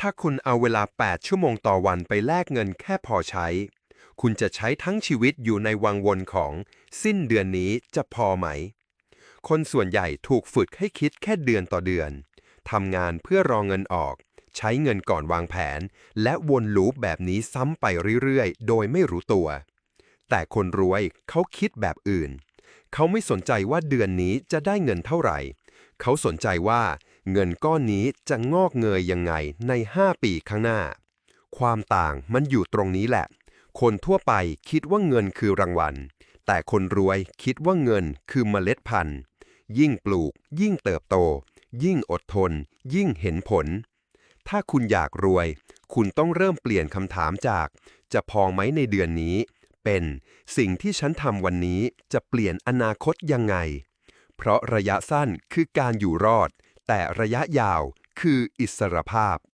ถ้าคุณเอาเวลา 8 ชั่วโมงต่อวันไปแลกเงินแค่พอใช้ คุณจะใช้ทั้งชีวิตอยู่ในวังวนของสิ้นเดือนนี้จะพอไหม คนส่วนใหญ่ถูกฝึกให้คิดแค่เดือนต่อเดือน ทำงานเพื่อรอเงินออก ใช้เงินก่อนวางแผน และวนลูปแบบนี้ซ้ำไปเรื่อยๆ โดยไม่รู้ตัว แต่คนรวยเขาคิดแบบอื่น เขาไม่สนใจว่าเดือนนี้จะได้เงินเท่าไหร่ เขาสนใจว่า เงินก้อนนี้จะงอกเงยยังไงใน 5 ปีข้างหน้า ความต่างมันอยู่ตรงนี้แหละ คนทั่วไปคิดว่าเงินคือรางวัล แต่คนรวยคิดว่าเงินคือเมล็ดพันธุ์ ยิ่งปลูก ยิ่งเติบโต ยิ่งอดทน ยิ่งเห็นผล ถ้าคุณอยากรวย คุณต้องเริ่มเปลี่ยนคำถามจาก จะพอไหมในเดือนนี้ เป็นสิ่งที่ฉันทำวันนี้จะเปลี่ยนอนาคตยังไง เพราะระยะสั้นคือการอยู่รอด แต่ระยะยาวคืออิสรภาพ